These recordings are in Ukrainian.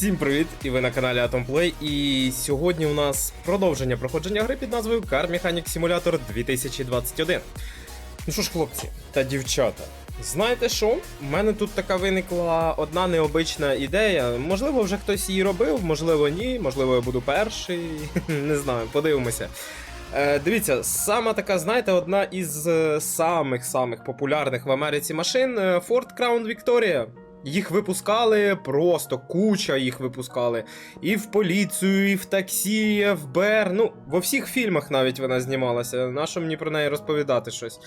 Всім привіт! І ви на каналі Atom Play. І сьогодні у нас продовження проходження гри під назвою Car Mechanic Simulator 2021. Ну що ж, хлопці та дівчата, знаєте що? У мене тут така виникла одна необична ідея. Можливо, вже хтось її робив, можливо, ні, можливо, я буду перший. Не знаю, подивимося. Е, дивіться, сама така, знаєте, одна із е, самих-самих популярних в Америці машин е, Ford Crown Victoria. Їх випускали просто куча їх випускали. І в поліцію, і в таксі, і в ФБР. Ну, во всіх фільмах навіть вона знімалася. Нащо мені про неї розповідати щось?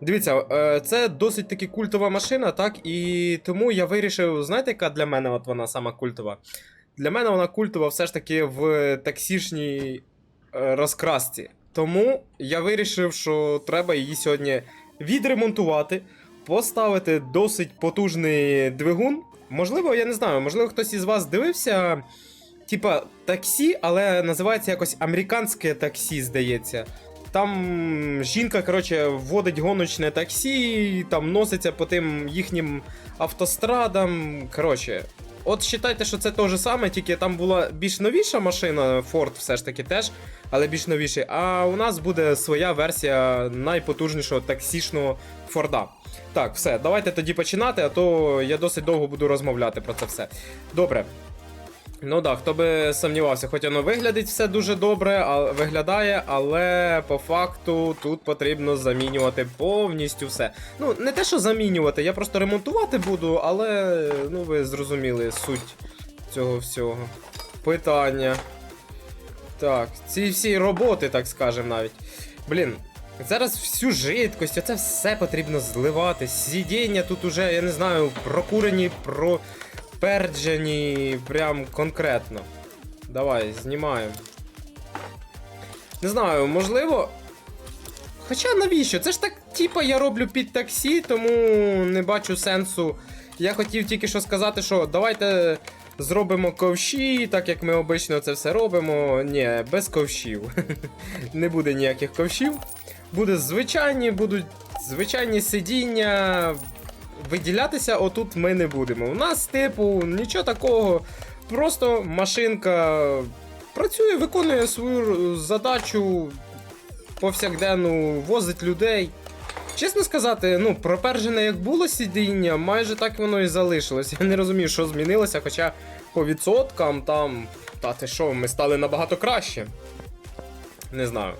Дивіться, е, це досить таки культова машина, так? І тому я вирішив, знаєте, яка для мене от вона сама культова? Для мене вона культова все ж таки в таксішній е, розкрасці. Тому я вирішив, що треба її сьогодні відремонтувати, поставити досить потужний двигун. Можливо, я не знаю, можливо, хтось із вас дивився. Типа таксі, але називається якось американське таксі, здається. Там жінка, коротше, вводить гоночне таксі, там носиться по тим їхнім автострадам. Коротше, от вважайте, що це те ж саме, тільки там була більш новіша машина, Ford все ж таки теж, але більш новіший. А у нас буде своя версія найпотужнішого таксішного Форда. Так, все, давайте тоді починати, а то я досить довго буду розмовляти про це все. Добре. Ну так, хто би сумнівався, хоч воно виглядить все дуже добре, а, виглядає, але по факту тут потрібно замінювати повністю все. Ну, не те, що замінювати, я просто ремонтувати буду, але ну ви зрозуміли суть цього всього. Питання. Так, ці всі роботи, так скажем навіть. Блін, зараз всю жидкость, оце все потрібно зливати. Сидіння тут уже, я не знаю, прокурені, проперджені прям конкретно. Давай, знімаємо. Не знаю, можливо. Хоча навіщо? Це ж так, типа, я роблю під таксі, тому не бачу сенсу. Я хотів тільки що сказати, що давайте зробимо ковші, так як ми обично це все робимо. Ні, без ковшів. Не буде ніяких ковшів. Буде звичайні, будуть звичайні сидіння. Виділятися отут ми не будемо. У нас, типу, нічого такого. Просто машинка працює, виконує свою задачу повсякденну, возить людей. Чесно сказати, ну, пропержене як було сидіння, майже так воно і залишилось. Я не розумію, що змінилося, хоча по відсоткам там. Та ти що, ми стали набагато краще. Не знаю.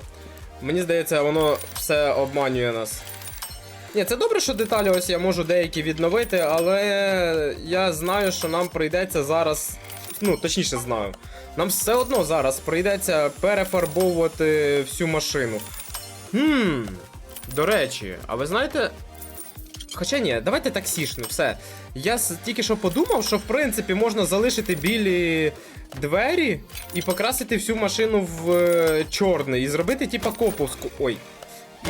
Мені здається, воно все обманює нас. Ні, це добре, що деталі ось я можу деякі відновити, але я знаю, що нам прийдеться зараз. Ну, точніше знаю. Нам все одно зараз прийдеться перефарбовувати всю машину. Хм. До речі, а ви знаєте. Хоча ні, давайте таксішну, все. Я тільки що подумав, що в принципі можна залишити білі двері і покрасити всю машину в е, чорний і зробити типа коповську. Ой.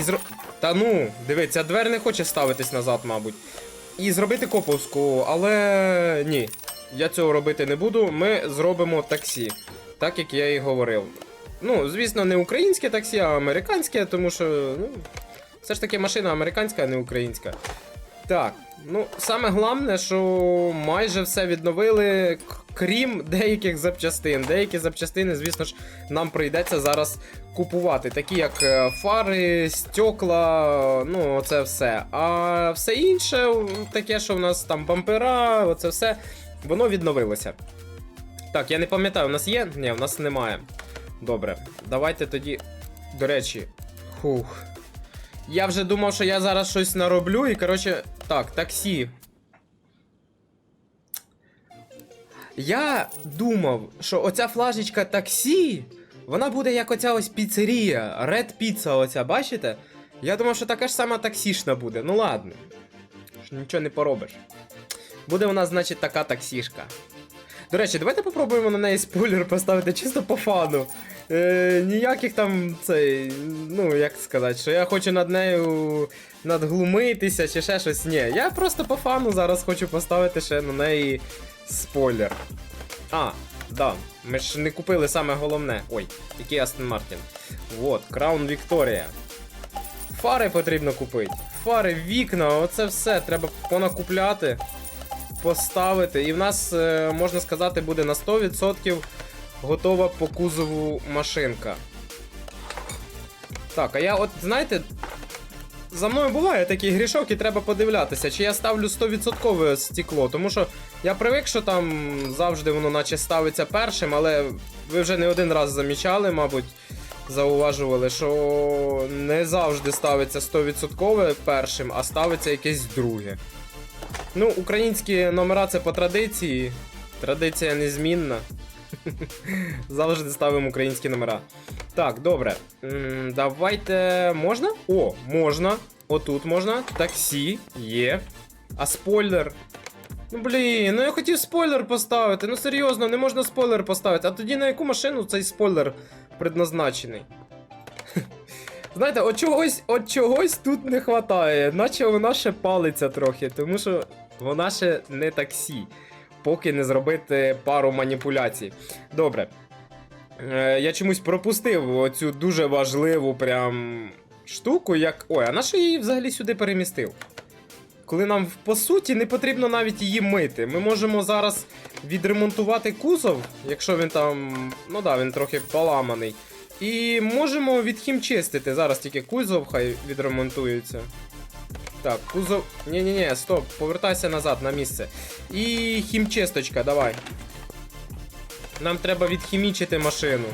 І зро... Та ну, дивись, ця двер не хоче ставитись назад, мабуть. І зробити коповську, але ні. Я цього робити не буду. Ми зробимо таксі, так як я і говорив. Ну, звісно, не українське таксі, а американське, тому що, ну, все ж таки машина американська, а не українська. Так, ну, саме головне, що майже все відновили, крім деяких запчастин. Деякі запчастини, звісно ж, нам прийдеться зараз купувати, такі як е, фари, стекла, ну, оце все. А все інше, таке, що в нас там бампера, оце все, воно відновилося. Так, я не пам'ятаю, у нас є? Ні, в нас немає. Добре, давайте тоді. До речі, хух. Я вже думав, що я зараз щось нароблю, і коротше. Так, таксі. Я думав, що оця флажечка таксі, вона буде як оця ось піцерія, Red Pizza оця, бачите? Я думав, що така ж сама таксішна буде. Ну ладно. Ж Нічого не поробиш. Буде у нас, значить, така таксішка. До речі, давайте попробуємо на неї спойлер поставити чисто по фану. Е, ніяких там цей. Ну, як сказати, що я хочу над нею надглумитися чи ще щось. Ні, я просто по фану зараз хочу поставити ще на неї спойлер. А, да. Ми ж не купили саме головне. Ой, який Астон Мартін. Вот, Краун Вікторія. Фари потрібно купити. Фари, вікна, оце все треба понакупляти. поставити. І в нас, е, можна сказати, буде на 100% готова по кузову машинка. Так, а я от, знаєте, за мною буває такий грішок, і треба подивлятися, чи я ставлю 100% стекло. Тому що я привик, що там завжди воно наче ставиться першим, але ви вже не один раз замічали, мабуть, зауважували, що не завжди ставиться 100% першим, а ставиться якесь друге. Ну, українські номера це по традиції. Традиція незмінна. Завжди ставимо українські номера. Так, добре. Давайте. Можна? О, можна. Отут можна. Таксі. Є. А спойлер. Ну блін, ну я хотів спойлер поставити. Ну серйозно, не можна спойлер поставити. А тоді на яку машину цей спойлер предназначений? Знаєте, от чогось, от чогось тут не вистачає, наче вона ще палиться трохи, тому що вона ще не таксі, поки не зробити пару маніпуляцій. Добре. Е, я чомусь пропустив оцю дуже важливу прям штуку, як. Ой, а на її взагалі сюди перемістив? Коли нам по суті не потрібно навіть її мити. Ми можемо зараз відремонтувати кузов, якщо він там. Ну да, він трохи поламаний. І можемо відхімчистити. Зараз тільки кузов хай відремонтується. Так, кузов. Ні-ні-ні, стоп, повертайся назад на місце. І хімчисточка, давай. Нам треба відхімічити машину.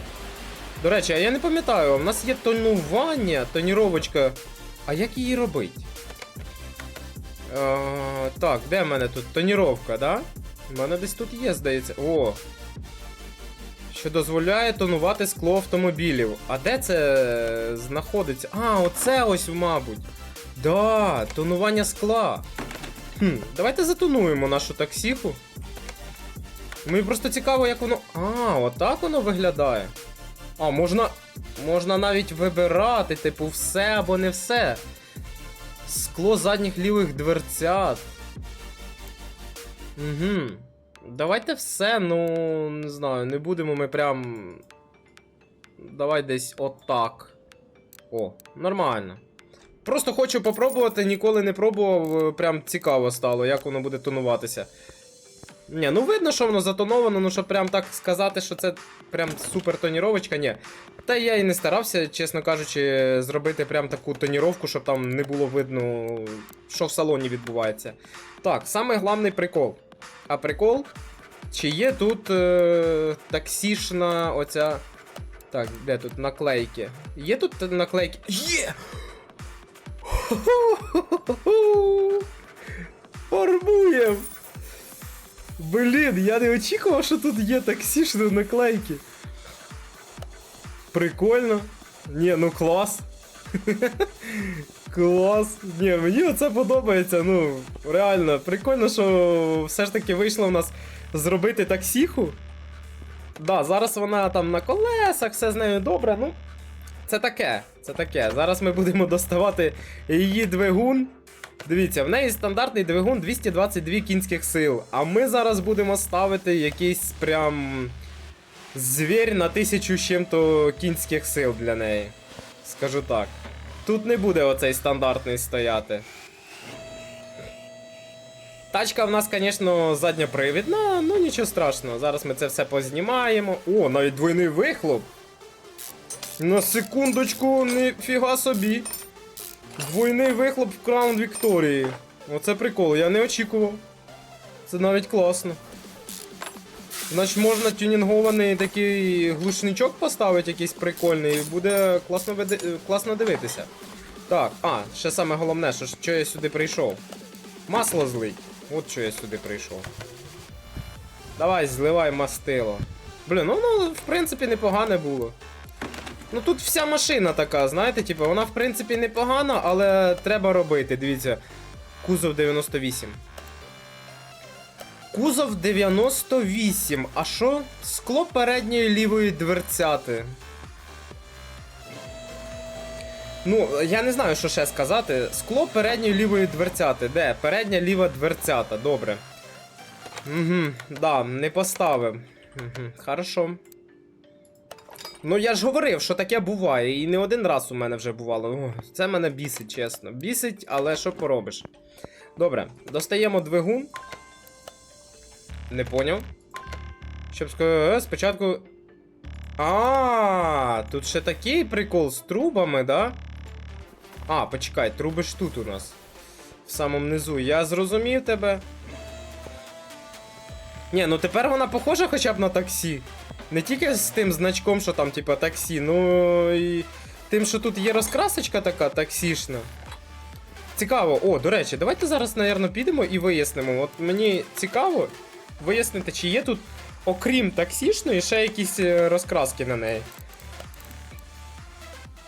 До речі, а я не пам'ятаю, у нас є тонування, тоніровочка. А як її робити? Е, так, де в мене тут тоніровка, да? У мене десь тут є, здається. О. Що дозволяє тонувати скло автомобілів. А де це знаходиться? А, оце ось, мабуть. Да, тонування скла. Хм, давайте затонуємо нашу таксіху. Мені просто цікаво, як воно. А, отак воно виглядає. А, можна. Можна навіть вибирати, типу, все або не все. Скло задніх лівих дверцят. Угу. Давайте все, ну. Не знаю, не будемо ми прям. Давай десь отак. О, нормально. Просто хочу попробувати, ніколи не пробував, е, прям цікаво стало, як воно буде тонуватися. Ні, ну видно, що воно затоновано, ну щоб прям так сказати, що це прям супер тоніровочка, ні. Та я і не старався, чесно кажучи, зробити прям таку тоніровку, щоб там не було видно, що в салоні відбувається. Так, саме головний прикол. А прикол, чи є тут е, таксішна оця. Так, де тут наклейки? Є тут наклейки? Є! Фарбуєм! Блін, я не очікував, що тут є таксішні наклейки. Прикольно. Ні, ну клас. Клас. Ні, мені оце подобається. Ну, реально, прикольно, що все ж таки вийшло в нас зробити таксіху. Да, зараз вона там на колесах, все з нею добре, ну. Це таке, це таке. Зараз ми будемо доставати її двигун. Дивіться, в неї стандартний двигун 222 кінських сил. А ми зараз будемо ставити якийсь прям звір на тисячу чим-то кінських сил для неї. Скажу так. Тут не буде оцей стандартний стояти. Тачка в нас, звісно, задньопривідна, ну нічого страшного. Зараз ми це все познімаємо. О, навіть двойний вихлоп. На секундочку, ніфіга собі. Двойний вихлоп в Краун Вікторії. Оце прикол, я не очікував. Це навіть класно. Значить, можна тюнінгований такий глушничок поставити, якийсь прикольний, і буде класно, види... класно дивитися. Так, а, ще саме головне, що, що я сюди прийшов. Масло злить. От що я сюди прийшов. Давай, зливай мастило. Блін, ну, ну в принципі непогане було. Ну тут вся машина така, знаєте, типу, вона в принципі непогана, але треба робити, дивіться. Кузов 98. Кузов 98. А що? Скло передньої лівої дверцяти. Ну, я не знаю, що ще сказати. Скло передньої лівої дверцяти. Де? Передня ліва дверцята, добре. Угу, да, не поставив. Угу, хорошо. Ну я ж говорив, що таке буває, і не один раз у мене вже бувало. О, це мене бісить, чесно. Бісить, але що поробиш. Добре, достаємо двигун. Не поняв. Щоб ска- спочатку. А, тут ще такий прикол з трубами, да? А, почекай, труби ж тут у нас. В самому низу. Я зрозумів тебе. Ні, ну тепер вона похожа хоча б на таксі. Не тільки з тим значком, що там, типа, таксі, ну і тим, що тут є розкрасочка така таксішна. Цікаво. О, до речі, давайте зараз, напевно, підемо і вияснимо. От мені цікаво вияснити, чи є тут, окрім таксішної, ще якісь е, розкраски на неї.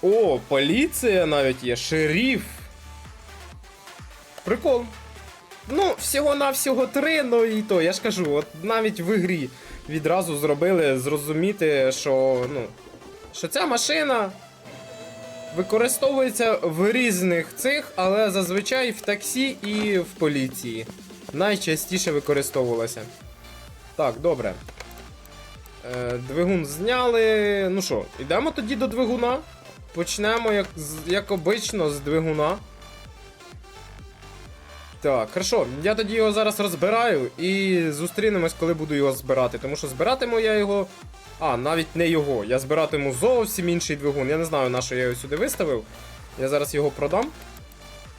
О, поліція навіть є, шериф. Прикол. Ну, всього-навсього три, ну і то, я ж кажу, от навіть в ігрі відразу зробили зрозуміти, що, ну, що ця машина використовується в різних цих, але зазвичай в таксі і в поліції. Найчастіше використовувалася. Так, добре. Е, двигун зняли. Ну що, йдемо тоді до двигуна. Почнемо, як, як обично, з двигуна. Так, хорошо, я тоді його зараз розбираю і зустрінемось, коли буду його збирати. Тому що збиратиму я його. А, навіть не його. Я збиратиму зовсім інший двигун. Я не знаю, на що я його сюди виставив. Я зараз його продам.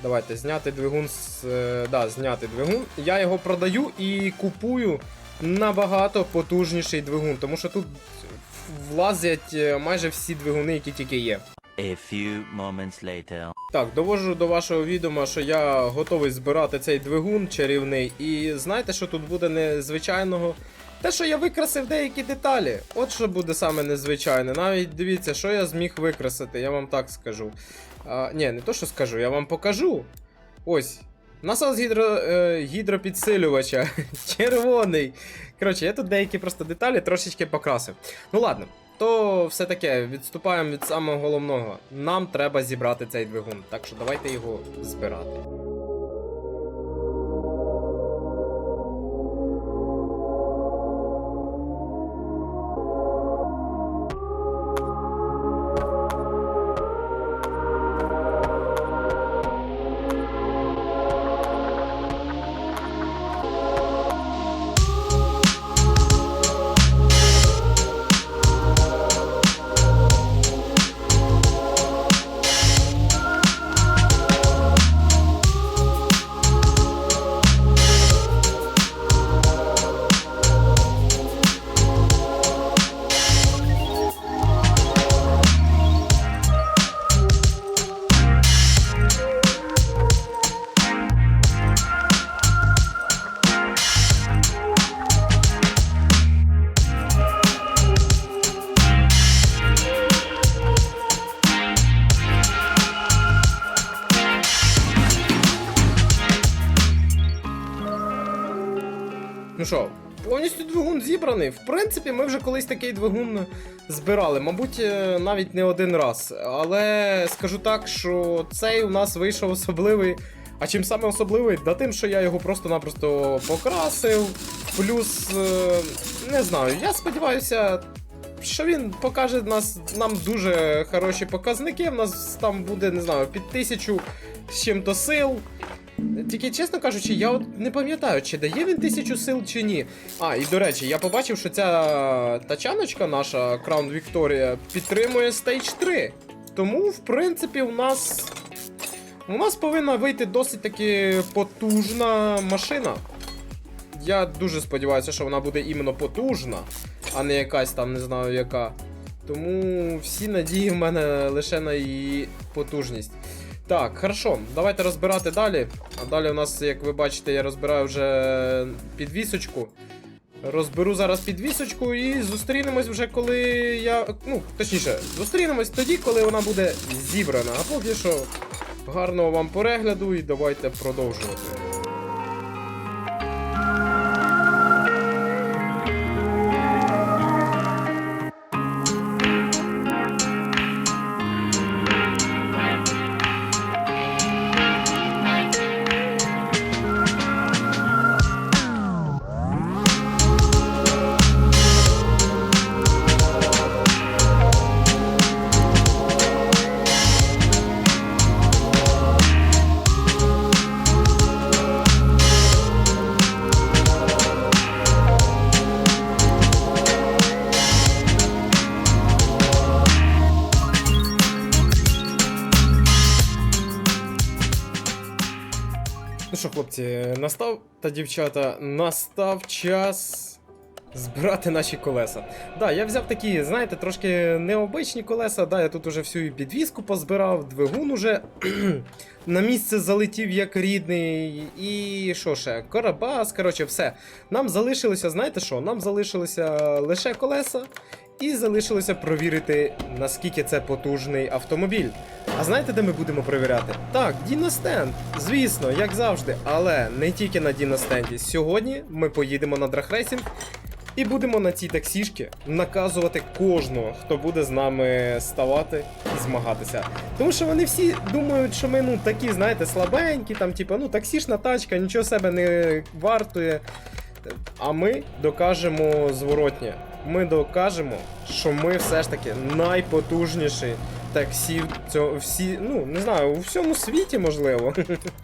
Давайте, зняти двигун з. е, Да, зняти двигун. Я його продаю і купую набагато потужніший двигун, тому що тут влазять е, майже всі двигуни, які тільки є. A few moments later. Так, довожу до вашого відома, що я готовий збирати цей двигун чарівний. І знаєте, що тут буде незвичайного? Те, що я викрасив деякі деталі. От що буде саме незвичайне. Навіть дивіться, що я зміг викрасити, я вам так скажу. А, ні, не то, що скажу, я вам покажу. Ось. Насос гідро, е, гідропідсилювача. Червоний. Коротше, я тут деякі просто деталі трошечки покрасив. Ну ладно, то все таке, відступаємо від самого головного. Нам треба зібрати цей двигун, так що давайте його збирати. Зібраний. В принципі, ми вже колись такий двигун збирали, мабуть, е, навіть не один раз. Але скажу так, що цей у нас вийшов особливий. А чим саме особливий? Да тим, що я його просто-напросто покрасив. Плюс, е, не знаю, я сподіваюся, що він покаже нас, нам дуже хороші показники. У нас там буде, не знаю, під тисячу з чим-то сил. Тільки, чесно кажучи, я от не пам'ятаю, чи дає він тисячу сил чи ні. А, і до речі, я побачив, що ця тачаночка наша Crown Victoria підтримує Stage 3. Тому, в принципі, у нас. У нас повинна вийти досить таки потужна машина. Я дуже сподіваюся, що вона буде іменно потужна, а не якась там, не знаю яка. Тому всі надії в мене лише на її потужність. Так, хорошо, давайте розбирати далі. А далі у нас, як ви бачите, я розбираю вже підвісочку. Розберу зараз підвісочку і зустрінемось вже коли я. Ну, точніше, зустрінемось тоді, коли вона буде зібрана. А поки що гарного вам перегляду і давайте продовжувати. Настав та дівчата, настав час збирати наші колеса. Да, я взяв такі, знаєте, трошки необичні колеса. Да, я тут уже всю і підвіску позбирав, двигун уже на місце залетів як рідний. І що ще? Карабас, коротше, все. Нам залишилося, знаєте що? Нам залишилося лише колеса. І залишилося провірити, наскільки це потужний автомобіль. А знаєте, де ми будемо перевіряти? Так, Діностенд, звісно, як завжди, але не тільки на Діностенді. Сьогодні ми поїдемо на драхрейсінг і будемо на цій таксішки наказувати кожного, хто буде з нами ставати і змагатися. Тому що вони всі думають, що ми ну такі, знаєте, слабенькі, там, типу, ну таксішна тачка, нічого себе не вартує. А ми докажемо зворотнє. Ми докажемо, що ми все ж таки найпотужніші таксі в цьо- всі, ну, не знаю, у всьому світі, можливо.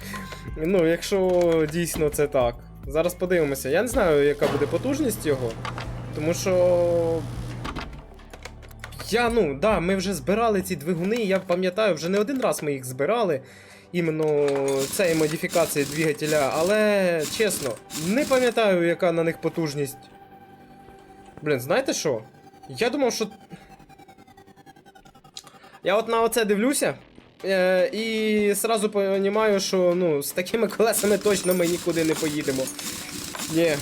ну, якщо дійсно це так. Зараз подивимося. Я не знаю, яка буде потужність його. Тому що. Я, ну, да, ми вже збирали ці двигуни, я пам'ятаю, вже не один раз ми їх збирали. Іменно цієї модифікації двигателя, але чесно, не пам'ятаю, яка на них потужність. Блін, знаєте що? Я думав, що. Я от на оце дивлюся. Е, і сразу розумію, що ну, з такими колесами точно ми нікуди не поїдемо. Ні.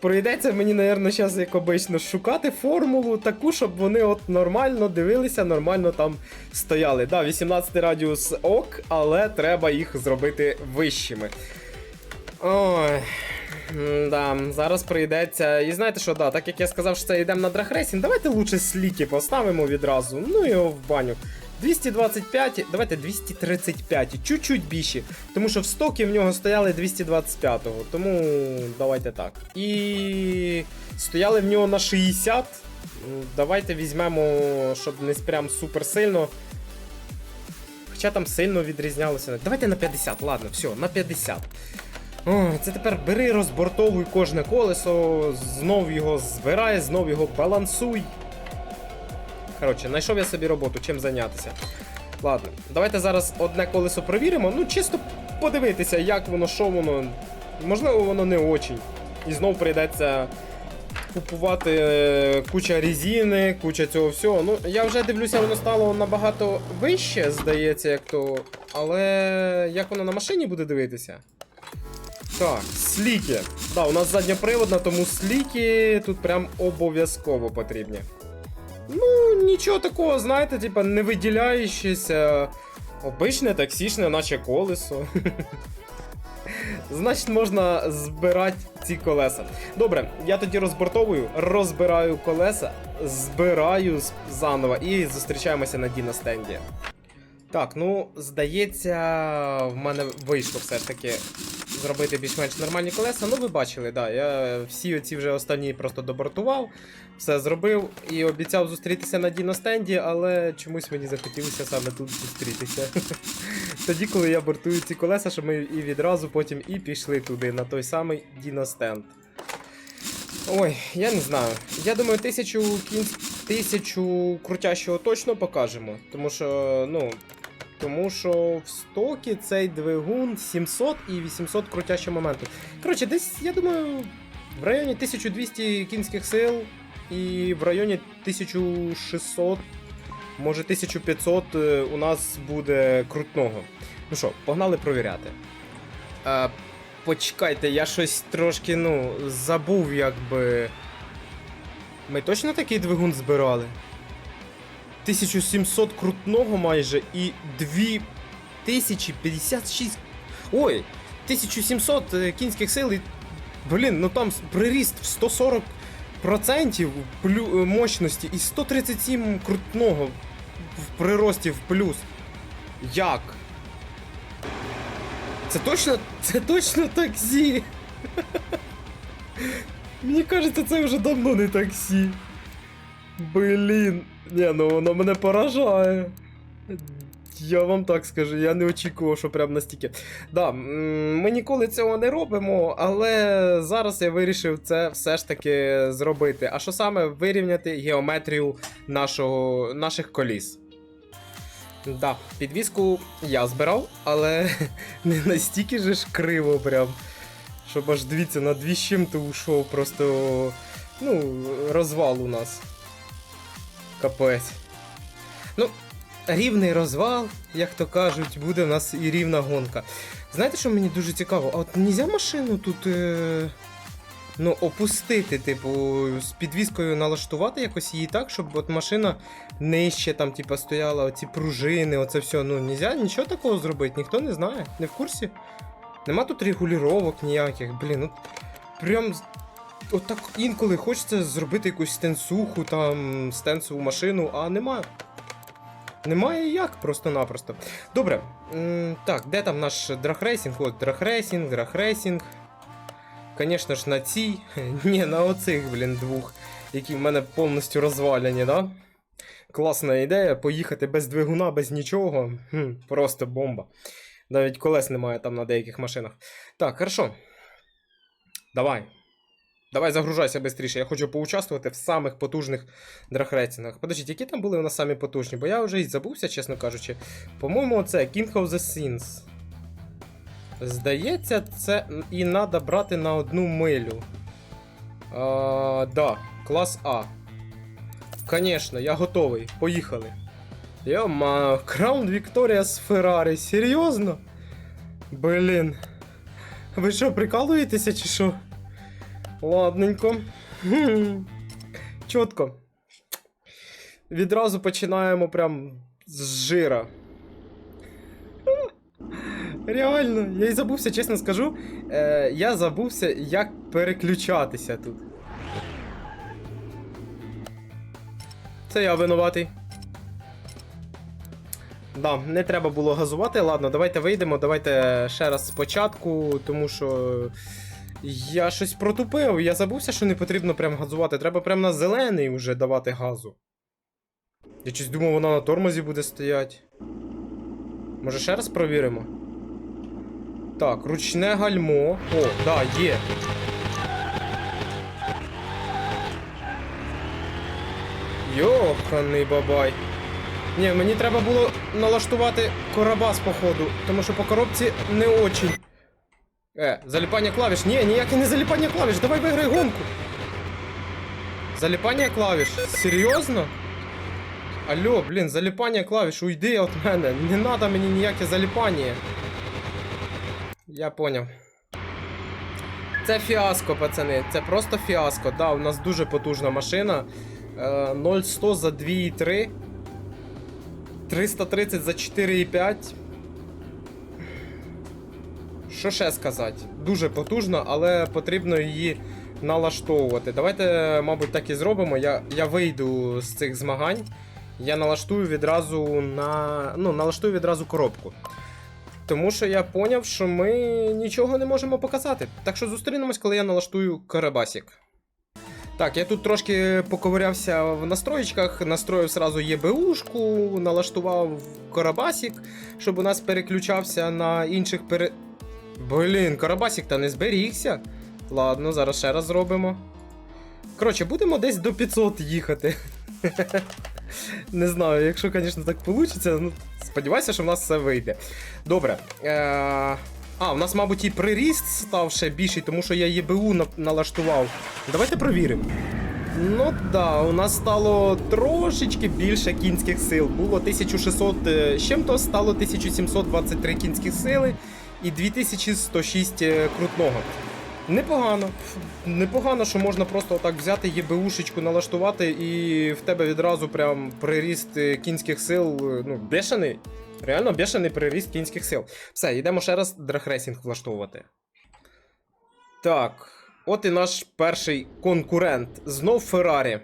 Прийдеться мені, напевно, зараз, як обично, шукати формулу таку, щоб вони от нормально дивилися, нормально там стояли. Да, 18 радіус ок, але треба їх зробити вищими. Ой. Да, зараз прийдеться. І знаєте що, да, так як я сказав, що це йдемо на драхрейсінг, давайте лучше сліки поставимо відразу. Ну його в баню. 225, давайте 235, чуть-чуть більші. Тому що в стокі в нього стояли 225-го. Тому давайте так. І стояли в нього на 60. Давайте візьмемо, щоб не прям супер сильно. Хоча там сильно відрізнялося. Давайте на 50, ладно, все, на 50. Це тепер бери, розбортовуй кожне колесо, знов його збирай, знов його балансуй. Коротше, знайшов я собі роботу, чим зайнятися. Ладно, давайте зараз одне колесо провіримо. Ну, чисто подивитися, як воно, що воно. Можливо, воно не очень. І знов прийдеться купувати е, куча резини, куча цього всього. Ну, я вже дивлюся, воно стало набагато вище, здається, як то. Але як воно на машині буде дивитися? Так, сліки. Да, у нас задньоприводна, тому сліки тут прям обов'язково потрібні. Ну, нічого такого, знаєте, типа не виділяючися. Обичне таксішне, наче колесо. Значить, можна збирати ці колеса. Добре, я тоді розбортовую, розбираю колеса, збираю заново і зустрічаємося на Діностенді. Так, ну, здається, в мене вийшло все ж таки зробити більш-менш нормальні колеса. Ну, ви бачили, да, я всі оці вже останні просто добортував, все зробив і обіцяв зустрітися на Діностенді, але чомусь мені захотілося саме тут зустрітися. Тоді, коли я бортую ці колеса, щоб ми і відразу потім і пішли туди, на той самий Діностенд. Ой, я не знаю. Я думаю, тисячу кінсь... тисячу крутящого точно покажемо. Тому що, ну. Тому що в стокі цей двигун 700 і 800 крутящого моменту. Коротше, десь, я думаю, в районі 1200 кінських сил і в районі 1600, може 1500 е, у нас буде крутного. Ну що, погнали провіряти. А, почекайте, я щось трошки, ну, забув, якби. Ми точно такий двигун збирали? 1700 крутного майже і 2056. Ой! 1700 е, кінських сил і. Блін, ну там приріст в 140 процентів е, мощності і 137 крутного в прирості в плюс. Як? Це точно. Це точно таксі. Мені кажеться, це вже давно не таксі. Блін. Ні, ну воно мене поражає. Я вам так скажу, я не очікував, що прям настільки. Да, ми ніколи цього не робимо, але зараз я вирішив це все ж таки зробити. А що саме вирівняти геометрію нашого, наших коліс. Да, підвіску я збирав, але не настільки ж криво прям. Щоб аж дивіться, на дві чим-то ушов просто. Ну, розвал у нас. Капець. Ну, рівний розвал, як то кажуть, буде в нас і рівна гонка. Знаєте, що мені дуже цікаво? А от нельзя машину тут. Е... Ну, опустити, типу, з підвіскою налаштувати якось її так, щоб от машина нижче там, типу, стояла оці пружини, оце все. Ну, нельзя нічого такого зробити, ніхто не знає, не в курсі. Нема тут регулювання ніяких, блін, ну прям. З- От інколи хочеться зробити якусь стенсуху, там, стенсову машину, а немає. Немає як, просто-напросто. Добре. так, де там наш драхрейсінг? От, драхрейсінг, драхрейсінг. Звісно ж, на цій. Ні, на оцих, блін, двох, які в мене повністю розваляні, да? Класна ідея поїхати без двигуна, без нічого. Хм, просто бомба. Навіть колес немає там на деяких машинах. Так, хорошо. Давай. Давай загружайся швидше. Я хочу поучаствувати в самих потужних драхрейсингах. Подождіть, які там були у нас самі потужні? Бо я вже і забувся, чесно кажучи. По-моєму, це King of the Sins. Здається, це і треба брати на одну милю. А, да, клас А. Конечно, я готовий. Поїхали. Йома, Краун Вікторія з Феррарі, серйозно? Блін. Ви що, прикалуєтеся чи що? Ладненько. Чітко. Відразу починаємо прям з жира. Реально, я й забувся, чесно скажу. Е, я забувся, як переключатися тут. Це я винуватий. Да, не треба було газувати. Ладно, давайте вийдемо, давайте ще раз спочатку, тому що. Я щось протупив, я забувся, що не потрібно прям газувати. Треба прям на зелений вже давати газу. Я щось думав, вона на тормозі буде стояти. Може ще раз провіримо? Так, ручне гальмо. О, да, є. Йоханий бабай. Ні, мені треба було налаштувати корабас, походу, тому що по коробці не очень. Е, заліпання клавіш. Ні, ніяке не заліпання клавіш. Давай виграй гонку. Заліпання клавіш. Серйозно? Алло, блін, заліпання клавіш, уйди від мене. Не треба мені ніяке заліпання. Я поняв. Це фіаско, пацани. Це просто фіаско. Да, у нас дуже потужна машина. Е, 0100 за 2,3. 330 за 4,5. Що ще сказати? Дуже потужно, але потрібно її налаштовувати. Давайте, мабуть, так і зробимо. Я, я вийду з цих змагань. Я налаштую відразу на. Ну, налаштую відразу коробку. Тому що я поняв, що ми нічого не можемо показати. Так що зустрінемось, коли я налаштую карабасік. Так, я тут трошки поковирявся в настроєчках, настроїв сразу ЄБУшку, налаштував карабасік, щоб у нас переключався на інших пере. Блін, карабасік та не зберігся. Ладно, зараз ще раз зробимо. Коротше, будемо десь до 500 їхати. Не знаю, якщо, звісно, так вийде. Ну, сподіваюся, що в нас все вийде. Добре. Е- А, в нас, мабуть, і приріст став ще більший, тому що я ЄБУ на- налаштував. Давайте провіримо. Ну да, у нас стало трошечки більше кінських сил. Було 1600 е, з чим-то, стало 1723 кінських сили і 2106 е, крутного. Непогано. Непогано, що можна просто отак взяти ЄБУшечку, налаштувати, і в тебе відразу прям приріст е, кінських сил. е, Ну, бешений. Реально бешений приріст кінських сил. Все, йдемо ще раз драхрейсінг влаштовувати. Так, от і наш перший конкурент. Знов Феррарі.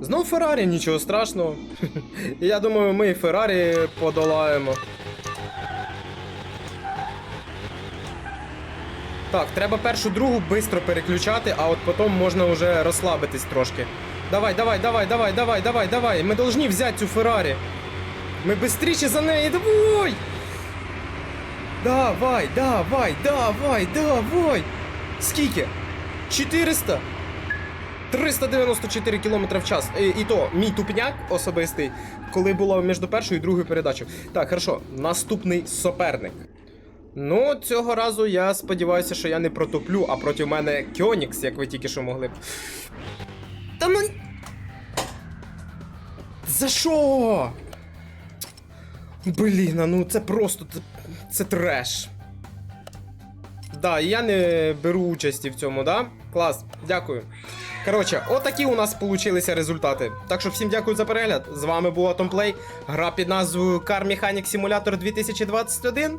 Знов Феррарі, нічого страшного. Я думаю, ми і Феррарі подолаємо. Так, треба першу другу швидко переключати, а от потім можна вже розслабитись трошки. Давай, давай, давай, давай, давай, давай, давай. Ми повинні взяти цю Феррарі. Ми швидше за неї, давай! Давай, давай, давай, давай! Скільки? 400? 394 км в час. І, і то мій тупняк особистий, коли було між першою і другою передачею. Так, хорошо, наступний суперник. Ну, цього разу я сподіваюся, що я не протоплю, а проти мене Кьонікс, як ви тільки що могли б. Та ну. За що? Блін, ну це просто. Це, треш. Да, я не беру участі в цьому, да? Клас, дякую. Коротше, отакі у нас получилися результати. Так що всім дякую за перегляд. З вами був Атомплей, гра під назвою Car Mechanic Simulator 2021.